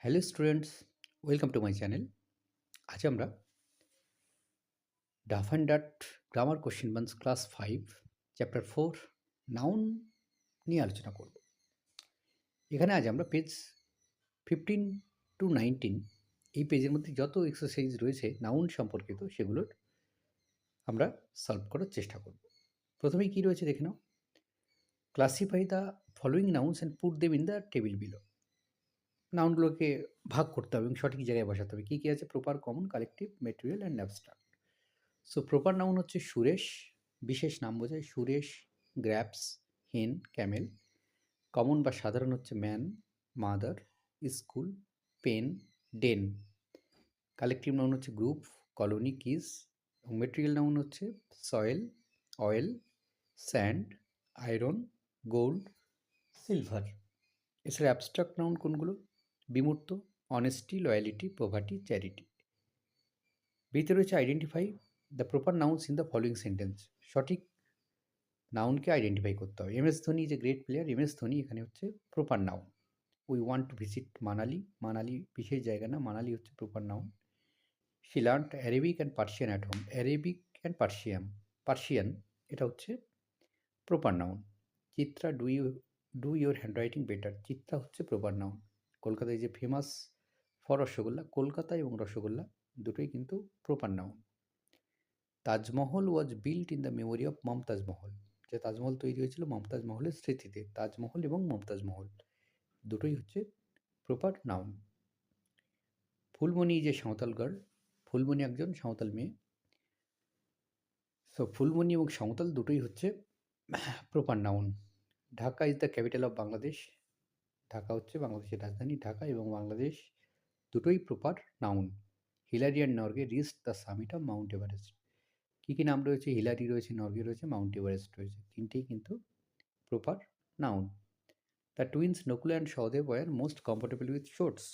Hello students welcome to my channel আজ আমরা Duff and Dutt grammar question banks class five chapter four noun নিয়ে আলোচনা করব। এখানে আজ আমরা পেজ ফিফটিন টু নাইনটিন এই পেজের মধ্যে যত এক্সারসাইজ রয়েছে নাউন সম্পর্কিত, সেগুলোর আমরা সলভ করার চেষ্টা করব। প্রথমেই কী রয়েছে দেখে নাও। Classify the following nouns and put them in the table below নাউনগুলোকে ভাগ করতে হবে এবং সঠিক জায়গায় বসাতে হবে। কী কী আছে? Proper common collective material and abstract so proper noun হচ্ছে সুরেশ। বিশেষ নাম বোঝায় সুরেশ, গ্র্যাপস হেন ক্যামেল কমন বা সাধারণ হচ্ছে man mother school pen den collective noun হচ্ছে গ্রুপ কলোনি কিস এবং মেটেরিয়াল নাউন হচ্ছে soil oil sand iron gold silver এছাড়া অ্যাবস্ট্রাক্ট নাউন কোনগুলো? বিমূর্ত অনেস্টি লয়ালিটি প্রভার্টি চ্যারিটি বিতে রয়েছে identify the proper nouns in the following sentence সঠিক নাউনকে আইডেন্টিফাই করতে হবে এম এস ধোনি যে great player M S Dhoni এখানে হচ্ছে proper noun we want to visit Manali Manali বিশেষ জায়গা না। মানালি হচ্ছে proper noun she learned Arabic and Persian at home Arabic and Persian Persian এটা হচ্ছে proper noun Chitra do you do your handwriting better Chitra হচ্ছে proper noun কলকাতায় যে famous for rasgulla, Kolkata এবং রসগোল্লা দুটোই কিন্তু proper noun Taj Mahal was built in the memory of Mumtaz Mahal যে তাজমহল তৈরি হয়েছিল মমতাজ মহলের স্মৃতিতে, তাজমহল এবং মমতাজ মহল দুটোই হচ্ছে প্রপার নাউন ফুলমণি যে সাঁওতাল গার্ল ফুলমণি একজন সাঁওতাল মেয়ে। সো ফুলমণি এবং সাঁওতাল দুটোই হচ্ছে proper noun Dhaka is the capital of Bangladesh Dhaka হচ্ছে বাংলাদেশের রাজধানী ঢাকা এবং বাংলাদেশ দুটোই proper noun Hillary and Norgay reached the summit of Mount Everest. কী কী নাম রয়েছে? হিলারি রয়েছে, নর্গে রয়েছে, মাউন্ট এভারেস্ট রয়েছে। তিনটেই কিন্তু proper noun the twins Nakul and Sahadev were most comfortable with shorts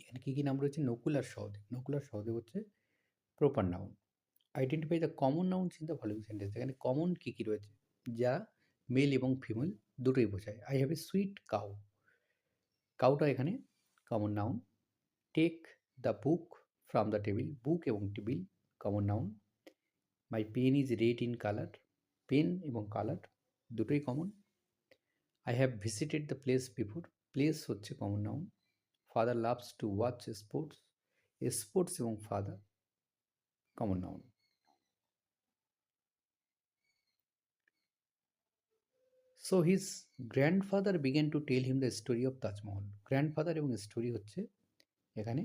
এখানে কী কী নাম রয়েছে? নকুল আর সহদেব নকুল আর সহদেব হচ্ছে proper noun identify the common nouns in the following sentence এখানে কমন কী কী রয়েছে? যা মেল এবং ফিমেল দুটোই বোঝায়। I have a sweet cow কাউটা এখানে common noun take the book from the table book এবং table common noun my pen is red in colour pen এবং কালার দুটোই common I have visited the place before place হচ্ছে common noun father loves to watch sports sports এবং father common noun so his grandfather began to tell him the story of Taj Mahal grandfather এবং story হচ্ছে এখানে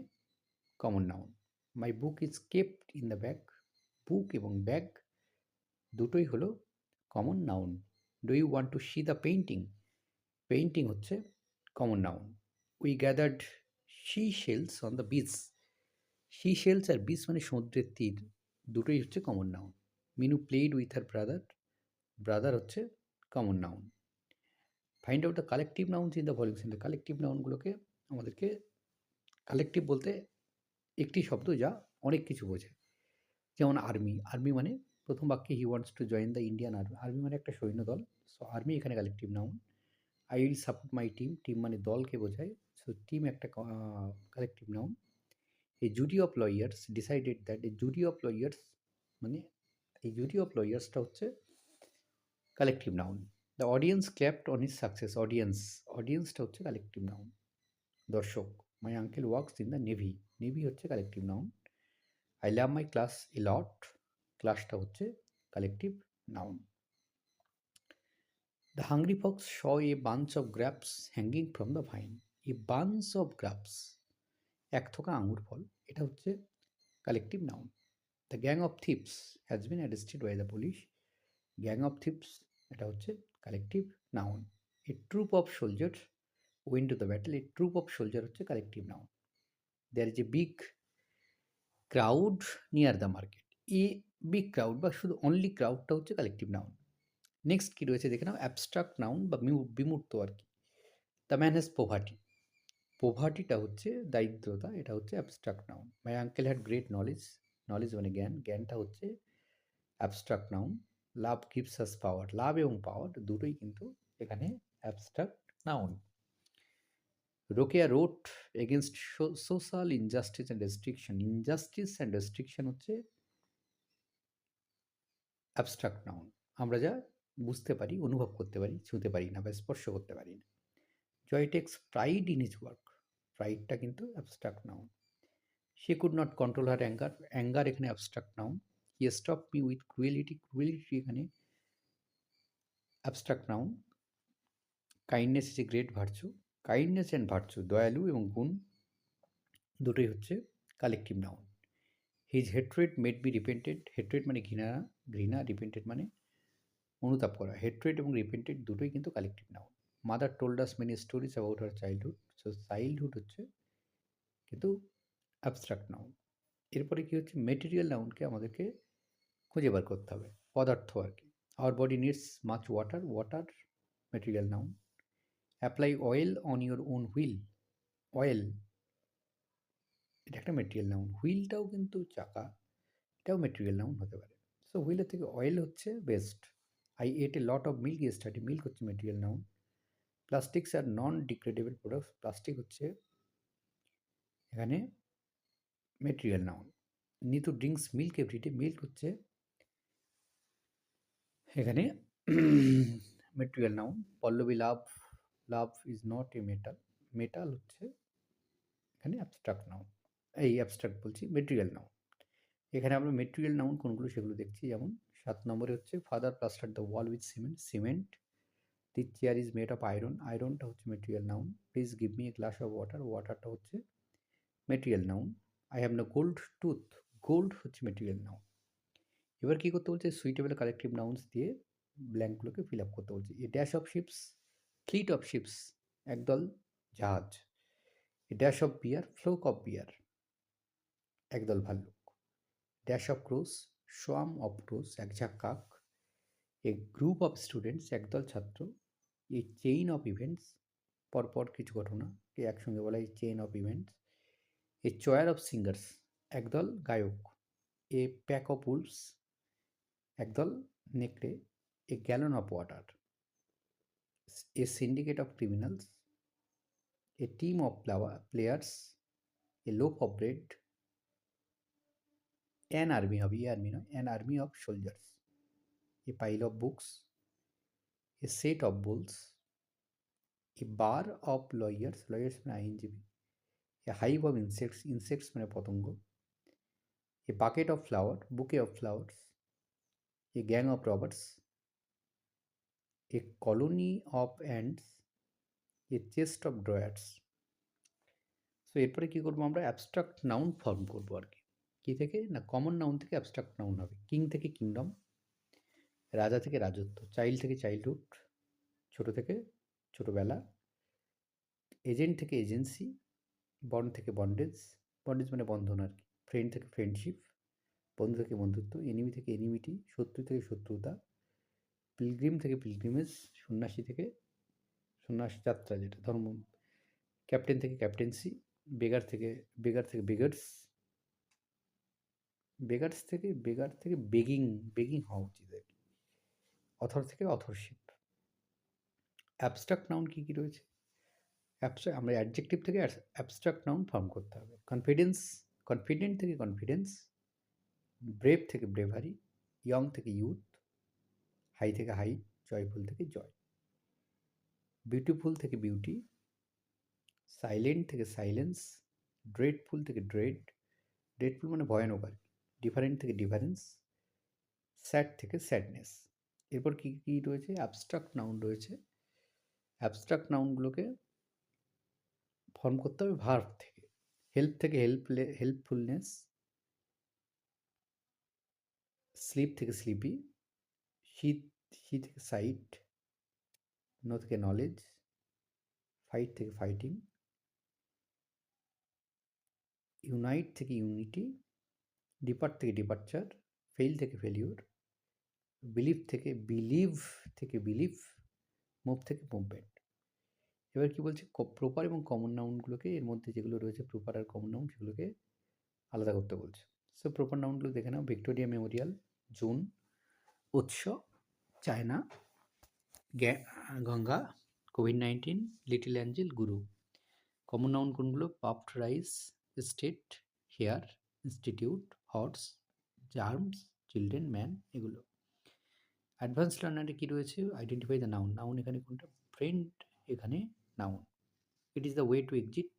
common noun my book is kept in the bag book এবং bag দুটোই হলো common noun do you want to see the painting painting হচ্ছে common noun we gathered sea shells on the beach sea shells R beach মানে সমুদ্রের তীর, দুটোই হচ্ছে common noun Minu played with her brother brother হচ্ছে common noun find out the collective nouns in the following sentence collective নাউনগুলোকে আমাদেরকে collective বলতে একটি শব্দ যা অনেক কিছু বোঝায় যেমন আর্মি আর্মি মানে প্রথম বাক্যে he wants to join the Indian army army মানে একটা সৈন্য দল সো আর্মি এখানে collective noun I will support my team team মানে দলকে বোঝায়। সো টিম একটা কালেকটিভ নাউন এই jury of lawyers decided that a jury of lawyers মানে এই জুডি অফ লয়ার্সটা হচ্ছে collective noun the audience clapped on his success audience অডিয়েন্সটা হচ্ছে কালেকটিভ নাউন দর্শক my uncle works in the navy navy হচ্ছে collective noun I love my class a lot ক্লাসটা হচ্ছে collective noun the hungry fox saw a bunch of grapes hanging from the vine a bunch of grapes এক থোকা আঙুর ফল। এটা হচ্ছে collective noun the gang of thieves has been arrested by the police gang of thieves এটা হচ্ছে collective noun a troop of soldier went to the battle a troop of soldier হচ্ছে collective noun there is a big crowd near the market a big crowd বা শুধু only ক্রাউডটা হচ্ছে collective noun next কী রয়েছে দেখে নাও abstract noun বা বিমূর্ত আর কি। দ্য ম্যান হ্যাজ পোভার্টি পোভার্টিটা হচ্ছে দারিদ্রতা, এটা হচ্ছে abstract noun my uncle had great knowledge knowledge মানে জ্ঞান, জ্ঞানটা হচ্ছে abstract noun love gives us power, love এবং পাওয়ার দুটোই কিন্তু এখানে abstract noun Rokeya wrote against social injustice and restriction injustice and restriction হচ্ছে অ্যাবস্ট্রাক্ট নাউন আমরা যা বুঝতে পারি, অনুভব করতে পারি, ছুঁতে পারি না বা স্পর্শ করতে পারি না। Joy takes pride in his work প্রাইডটা কিন্তু abstract noun she could not control her anger anger এখানে abstract noun he stop me with cruelty cruelty এখানে abstract noun kindness is a great virtue kindness and virtue দয়ালু এবং গুণ দুটোই হচ্ছে collective noun his hatred made be repented hatred মানে ঘৃণা ঘৃণা রিপেন্টেড মানে অনুতাপ করা। হেট্রেড এবং রিপেন্টেড দুটোই কিন্তু collective noun mother told us many stories about her childhood so childhood হচ্ছে কিন্তু অ্যাবস্ট্রাক্ট নাউন এরপরে কী হচ্ছে? মেটেরিয়াল নাউনকে আমাদেরকে খুঁজে বার করতে হবে। পদার্থ আর কি। Our body needs much water water material noun apply oil on your own wheel oil এটা একটা মেটেরিয়াল নাউন হুইলটাও কিন্তু চাকা, এটাও মেটেরিয়াল নাউন হতে পারে। সো হুইলের থেকে অয়েল হচ্ছে best I ate a lot of milk study milk হচ্ছে material noun plastics are non degradable products plastic হচ্ছে এখানে material noun Nitu drinks milk everyday milk হচ্ছে এখানে material noun Pallabi love love is not a metal metal হচ্ছে এখানে abstract noun এই abstract বলছি material noun এখানে আমরা মেটেরিয়াল নাউন কোনগুলো সেগুলো দেখছি। যেমন সাত নম্বরে হচ্ছে father plaster the wall with cement cement the chair is made of iron আয়রনটা হচ্ছে material noun please give me a glass of water ওয়াটারটা হচ্ছে material noun I have no gold tooth gold হচ্ছে মেটেরিয়াল নাউন এবার কী করতে বলছে? Suitable collective nouns দিয়ে ব্ল্যাঙ্কগুলোকে feel up করতে বলছে। A dash of ships fleet of ships একদল জাহাজ। A dash of bear flock of bear একদল ভাল্লুক। Dash of crows swarm of crows এক ঝাঁক কাক। এ গ্রুপ অফ স্টুডেন্টস একদল ছাত্র। এ চেইন অফ ইভেন্টস পরপর কিছু ঘটনাকে একসঙ্গে বলা হয় chain of events a choir of singers একদল গায়ক। এ প্যাক অফ উলস একদল নেকড়ে a gallon of water. A syndicate of criminals a team of players a loaf of bread an army হবে ই আর্মি নয় an army of soldiers a pile of books a set of bulls a bar of lawyers lawyers মানে আইনজীবী, a hive of insects insects মানে পতঙ্গ, a bucket of flower bouquet of flowers a gang of robbers a colony of ants a chest of drawers so এরপরে কী করব আমরা? Abstract noun form করব আর কি। কী থেকে? না কমন নাউন থেকে অ্যাবস্ট্রাক্ট নাউন হবে। কিং থেকে কিংডম রাজা থেকে রাজত্ব চাইল্ড থেকে চাইল্ডহুড ছোট থেকে ছোটোবেলা এজেন্ট থেকে এজেন্সি বন্ড থেকে বন্ডেজ বন্ডেজ মানে বন্ধন আর কি। ফ্রেন্ড থেকে ফ্রেন্ডশিপ বন্ধু থেকে বন্ধুত্ব এনিমি থেকে এনিমিটি শত্রু থেকে শত্রুতা পিলগ্রিম থেকে পিলগ্রিমেজ সন্ন্যাসী থেকে সন্ন্যাসী যাত্রা যেটা ধর্ম ক্যাপ্টেন থেকে ক্যাপ্টেন্সি বেগার থেকে বেগার থেকে বেগার্স বেগার্স থেকে বেগার থেকে বেগিং বেগিং হওয়া উচিত আর কি। অথর থেকে অথরশিপ অ্যাবস্ট্রাক্ট নাউন কী কী রয়েছে? অ্যাবস্ট্রাক্ট আমরা অ্যাডজেক্টিভ থেকে অ্যাবস্ট্রাক্ট নাউন ফর্ম করতে হবে। কনফিডেন্স কনফিডেন্ট থেকে কনফিডেন্স ব্রেভ থেকে ব্রেভারি ইয়ং থেকে ইউথ হাই থেকে হাই জয়ফুল থেকে জয় বিউটিফুল থেকে বিউটি সাইলেন্ট থেকে সাইলেন্স ড্রেডফুল থেকে ড্রেড ড্রেডফুল মানে ভয়ানক আর ডিফারেন্ট থেকে ডিফারেন্স স্যাড থেকে স্যাডনেস এরপর কী কী রয়েছে? অ্যাবস্ট্রাক্ট নাউন রয়েছে। অ্যাবস্ট্রাক্ট নাউনগুলোকে ফর্ম করতে হবে ভার্ভ থেকে। হেল্প থেকে হেল্পলে হেল্পফুলনেস স্লিপ থেকে স্লিপি শীত শি থেকে সাইট নো থেকে নলেজ ফাইট থেকে ফাইটিং ইউনাইট থেকে ইউনিটি ডিপার্ট থেকে ডিপার্চার ফেল থেকে ফেলিওর বিলিভ থেকে বিলিভ থেকে বিলিভ মুভ থেকে মুভমেন্ট এবার কি বলছে? প্রপার এবং কমন নাউনগুলোকে এর মধ্যে যেগুলো রয়েছে প্রপার আর কমন নাউন সেগুলোকে আলাদা করতে বলছে। সো প্রপার নাউনগুলো দেখে নাও ভিক্টোরিয়া মেমোরিয়াল জুন, উৎস, China Ganga covid nineteen little angel, guru. Common noun কোনগুলো? Puffed rice, state, hair, institute horse germs, children, man, এগুলো। অ্যাডভান্স লার্নারে কী রয়েছে? Identify the noun. নাউন এখানে কোনটা? ফ্রেন্ড এখানে noun. It is the way to exit,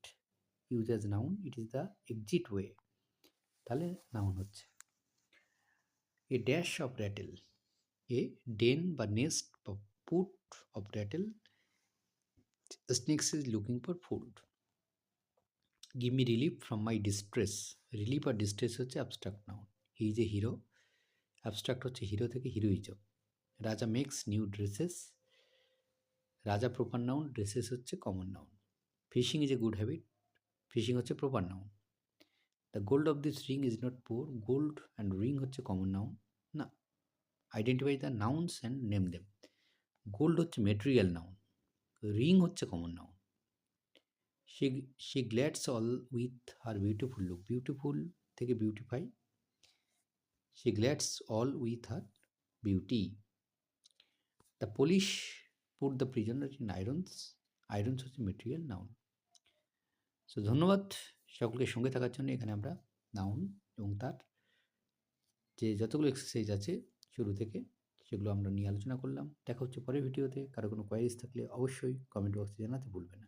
use as noun. It is the exit way. তাহলে noun হচ্ছে। A dash of rattle a den বা নেস্ট বা put of rattlesnakes is looking for food give me relief from my distress relief R distress হচ্ছে abstract noun he a hero abstract হচ্ছে hero থেকে heroism Raja makes new dresses Raja proper noun dresses হচ্ছে common noun fishing is a good habit fishing হচ্ছে proper noun the gold of this ring is not pure gold and ring হচ্ছে common noun না identify the nouns and name them gold হচ্ছে material noun ring হচ্ছে common noun she she glads all with her beautiful look beautiful থেকে beautify she glads all with her beauty the police put the prisoner in irons irons হচ্ছে material noun so ধন্যবাদ সকলকে সঙ্গে থাকার জন্য এখানে আমরা নাউন এবং তার যে যতগুলো এক্সারসাইজ আছে শুরু থেকে সেগুলো আমরা নিয়ে আলোচনা করলাম। দেখা হচ্ছে পরের ভিডিওতে কারও কোনো কোয়ারিজ থাকলে অবশ্যই কমেন্ট বক্সে জানাতে ভুলবে না।